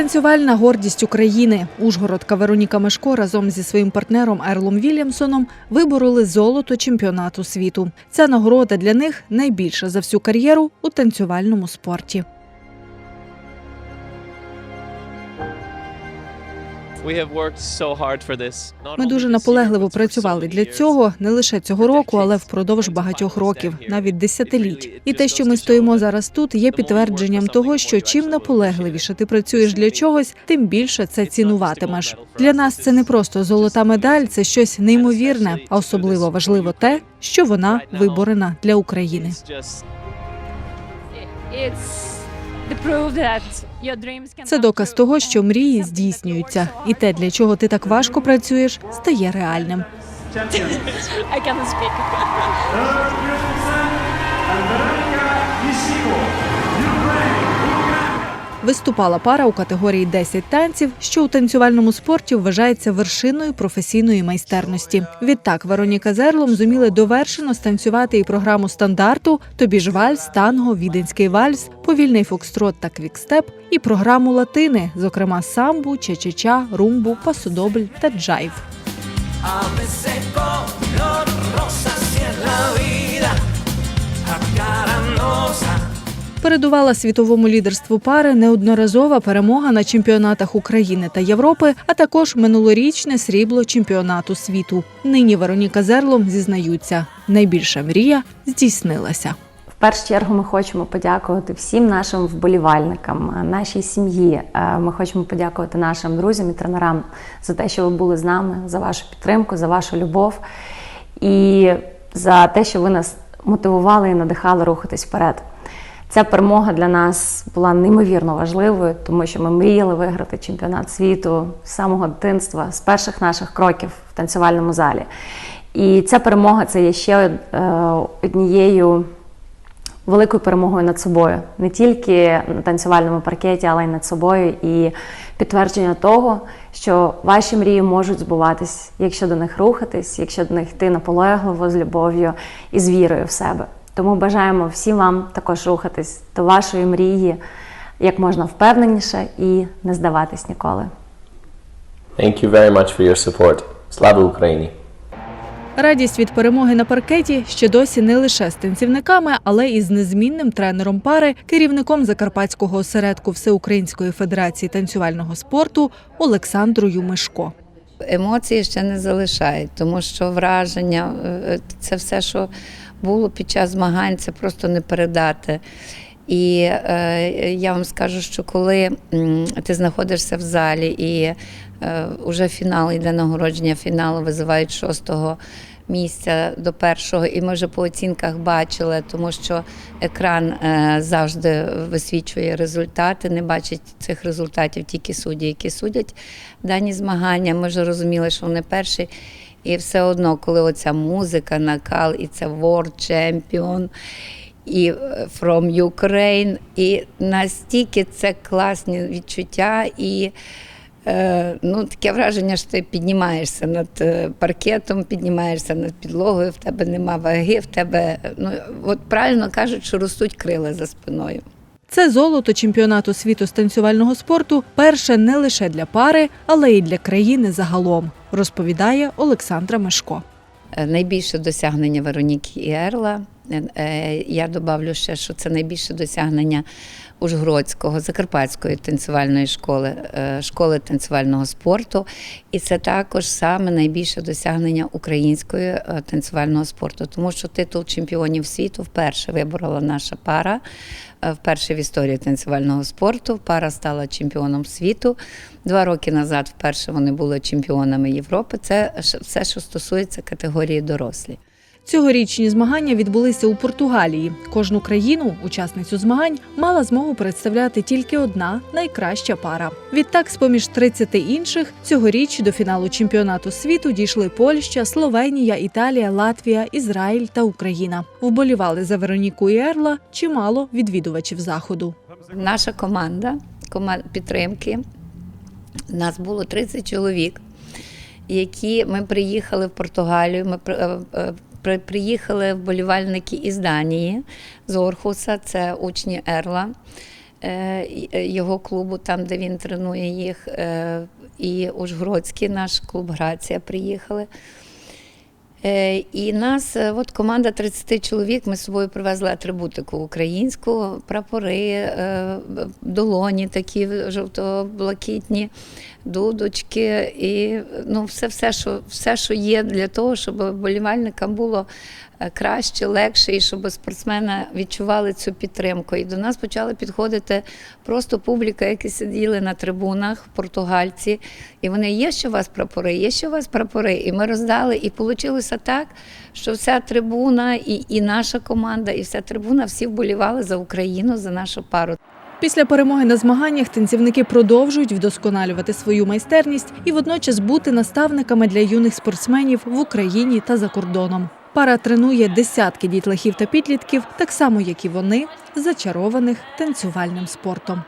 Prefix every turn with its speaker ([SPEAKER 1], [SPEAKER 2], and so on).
[SPEAKER 1] Танцювальна гордість України. Ужгородка Вероніка Мешко разом зі своїм партнером Ерлом Вільямсоном вибороли золото чемпіонату світу. Ця нагорода для них найбільша за всю кар'єру у танцювальному спорті. Ми дуже наполегливо працювали для цього не лише цього року, але впродовж багатьох років, навіть десятиліть. І те, що ми стоїмо зараз тут, є підтвердженням того, що чим наполегливіше ти працюєш для чогось, тим більше це цінуватимеш. Для нас це не просто золота медаль, це щось неймовірне, а особливо важливо те, що вона виборена для України. Це доказ того, що мрії здійснюються, і те, для чого ти так важко працюєш, стає реальним.
[SPEAKER 2] I cannot speak.
[SPEAKER 1] Виступала пара у категорії 10 танців, що у танцювальному спорті вважається вершиною професійної майстерності. Відтак Вероніка з Ерлом зуміли довершено станцювати і програму стандарту Тобі ж вальс, танго, віденський вальс, повільний фокстрот та квікстеп, і програму латини, зокрема самбу, чечеча, румбу, пасодобль та джайв.
[SPEAKER 3] A veces color rosa si es
[SPEAKER 1] Передувала світовому лідерству пари неодноразова перемога на чемпіонатах України та Європи, а також минулорічне срібло чемпіонату світу. Нині Вероніка з Ерлом зізнаються, найбільша мрія здійснилася.
[SPEAKER 4] В першу чергу ми хочемо подякувати всім нашим вболівальникам, нашій сім'ї. Е, Ми хочемо подякувати нашим друзям і тренерам за те, що ви були з нами, за вашу підтримку, за вашу любов і за те, що ви нас мотивували і надихали рухатись вперед. Ця перемога для нас була неймовірно важливою, тому що ми мріяли виграти чемпіонат світу з самого дитинства, з перших наших кроків в танцювальному залі. І ця перемога це є ще е, однією великою перемогою над собою, не тільки на танцювальному паркеті, але й над собою, і підтвердження того, що ваші мрії можуть збуватись, якщо до них рухатись, якщо до них йти наполегливо з любов'ю і з вірою в себе. Тому бажаємо всім вам також рухатись до вашої мрії як можна впевненіше і не здаватись ніколи.
[SPEAKER 5] Thank you very much for your support. Слава Україні!
[SPEAKER 1] Радість від перемоги на паркеті ще досі не лише з танцівниками, але і з незмінним тренером пари, керівником закарпатського осередку Всеукраїнської федерації танцювального спорту Олександрою Мишко.
[SPEAKER 6] Емоції ще не залишають, тому що враження, е, це все, що було під час змагань, це просто не передати. І е, я вам скажу, що коли ти знаходишся в залі і е, вже фінал йде нагородження фіналу, визивають шостого місця до першого, і ми вже по оцінках бачили, тому що екран е, завжди висвічує результати, не бачать цих результатів тільки судді, які судять дані змагання. Ми вже розуміли, що вони перші. І все одно, коли оця музика, накал, і це World Champion, і е, From Ukraine, і настільки це класні відчуття, і е, ну, таке враження, що ти піднімаєшся над е, паркетом, піднімаєшся над підлогою, в тебе нема ваги, в тебе, ну, от правильно кажуть, що ростуть крила за спиною.
[SPEAKER 1] Це золото чемпіонату світу з танцювального спорту перше не лише для пари, але й для країни загалом, розповідає Олександра Мишко.
[SPEAKER 6] Е, Найбільше досягнення Вероніки Ерла. Е, е, Я добавлю ще, що це найбільше досягнення Ужгородського, Закарпатської танцювальної школи, е, школи танцювального спорту. І це також саме найбільше досягнення української танцювального спорту, тому що титул чемпіонів світу вперше виборола наша пара. Вперше в історії танцювального спорту пара стала чемпіоном світу. Два роки назад вперше вони були чемпіонами Європи. Це все, що стосується категорії дорослі.
[SPEAKER 1] Цьогорічні змагання відбулися у Португалії. Кожну країну, учасницю змагань, мала змогу представляти тільки одна найкраща пара. Відтак, з поміж 30 інших, цьогоріч до фіналу чемпіонату світу дійшли Польща, Словенія, Італія, Латвія, Ізраїль та Україна. Вболівали за Вероніку і Ерла чимало відвідувачів заходу.
[SPEAKER 6] Наша команда, команда підтримки. Нас було 30 чоловік, які ми приїхали в Португалію. Ми е, е, приїхали вболівальники із Данії, з Орхуса, це учні Ерла. е, е, його клубу, там, де він тренує їх, е, і Ужгородський наш клуб Грація приїхали. Е, І нас, е, от команда 30 чоловік, ми з собою привезли атрибутику українську, прапори, е, долоні такі жовто-блакитні, дудочки і ну, все, все, що, все, що є для того, щоб вболівальникам було краще, легше, і щоб спортсмени відчували цю підтримку. І до нас почали підходити просто публіка, які сиділи на трибунах, португальці, і вони є ще у вас прапори, є ще у вас прапори. І ми роздали, і вийшло так, що вся трибуна, і, і наша команда, і вся трибуна всі вболівали за Україну, за нашу пару.
[SPEAKER 1] Після перемоги на змаганнях танцівники продовжують вдосконалювати свою майстерність і водночас бути наставниками для юних спортсменів в Україні та за кордоном. Пара тренує десятки дітлахів та підлітків, так само як і вони, зачарованих танцювальним спортом.